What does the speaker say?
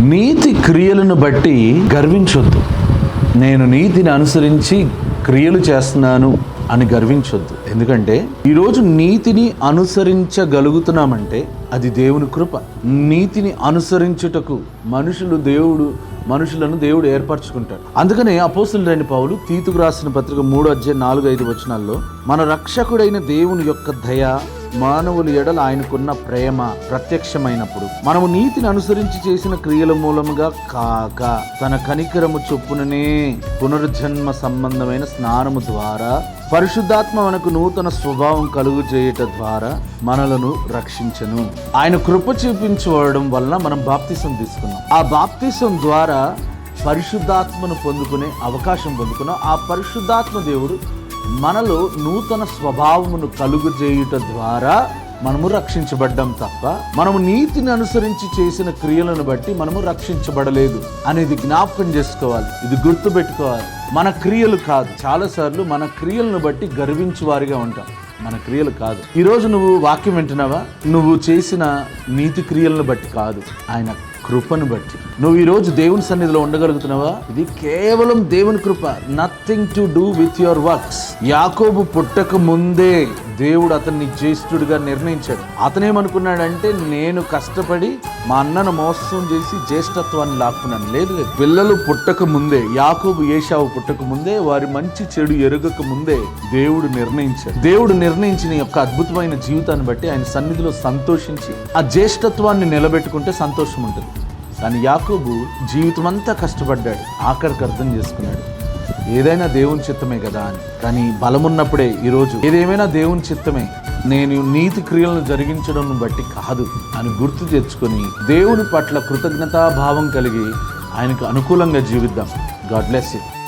నీతి క్రియలను బట్టి గర్వించొద్దు. నేను నీతిని అనుసరించి క్రియలు చేస్తున్నాను అని గర్వించొద్దు. ఎందుకంటే ఈరోజు నీతిని అనుసరించగలుగుతున్నామంటే అది దేవుని కృప. నీతిని అనుసరించుటకు మనుషులు దేవుడు మనుషులను దేవుడు ఏర్పరచుకుంటాడు. అందుకనే అపోస్తులైన పౌలు తీతుకు రాసిన పత్రిక మూడు అధ్యాయ నాలుగు ఐదు వచనాల్లో మన రక్షకుడైన దేవుని యొక్క దయ మానవుల ఎడల ఆయనకున్న ప్రేమ ప్రత్యక్షమైనప్పుడు మనము నీతిని అనుసరించి చేసిన క్రియల మూలముగా కాక తన కనికరము చొప్పుననే పునర్జన్మ సంబంధమైన స్నానము ద్వారా పరిశుద్ధాత్మ మనకు నూతన స్వభావం కలుగు చేయట ద్వారా మనలను రక్షించను. ఆయన కృప చూపించడం వలన మనం బాప్తిసం తీసుకున్నాం. ఆ బాప్తిసం ద్వారా పరిశుద్ధాత్మను పొందుకునే అవకాశం పొందుకున్నాం. ఆ పరిశుద్ధాత్మ దేవుడు మనలో నూతన స్వభావమును కలుగజేయుట ద్వారా మనము రక్షించబడ్డం తప్ప మనము నీతిని అనుసరించి చేసిన క్రియలను బట్టి మనము రక్షించబడలేదు అనేది జ్ఞాపకం చేసుకోవాలి. ఇది గుర్తుపెట్టుకోవాలి. మన క్రియలు కాదు. చాలాసార్లు మన క్రియలను బట్టి గర్వించు వారిగా ఉంటాం. మన క్రియలు కాదు. ఈరోజు నువ్వు వాక్యం వింటున్నావా? నువ్వు చేసిన నీతి క్రియలను బట్టి కాదు. ఆయన కృపను బట్టి. నువ్వు ఈరోజు దేవుని సన్నిధిలో ఉండగలుగుతున్నావా? ఇది కేవలం దేవుని కృప. Nothing to do with your works యాకోబు పుట్టక ముందే దేవుడు అతన్ని జ్యేష్ఠుడిగా నిర్ణయించాడు. అతనేమనుకున్నాడంటే నేను కష్టపడి మా అన్నను మోసం చేసి జ్యేష్ఠత్వాన్ని లాక్కున్నాను. లేదు లేదు. పిల్లలు పుట్టక ముందే యాకోబు ఏషావు పుట్టక ముందే వారి మంచి చెడు ఎరుగక ముందే దేవుడు నిర్ణయించాడు. దేవుడు నిర్ణయించిన యొక్క అద్భుతమైన జీవితాన్ని బట్టి ఆయన సన్నిధిలో సంతోషించి ఆ జ్యేష్ఠత్వాన్ని నిలబెట్టుకుంటే సంతోషం ఉంటుంది. కానీ యాకోబు జీవితం అంతా కష్టపడ్డాడు. ఆఖరికి అర్థం చేసుకున్నాడు. ఏదైనా దేవుని చిత్తమే కదా అని. కానీ బలమున్నప్పుడే ఈరోజు ఏదేమైనా దేవుని చిత్తమే. నేను నీతి క్రియలను జరిగించడం బట్టి కాదు అని గుర్తు తెచ్చుకొని దేవుని పట్ల కృతజ్ఞతాభావం కలిగి ఆయనకు అనుకూలంగా జీవిద్దాం. God bless you.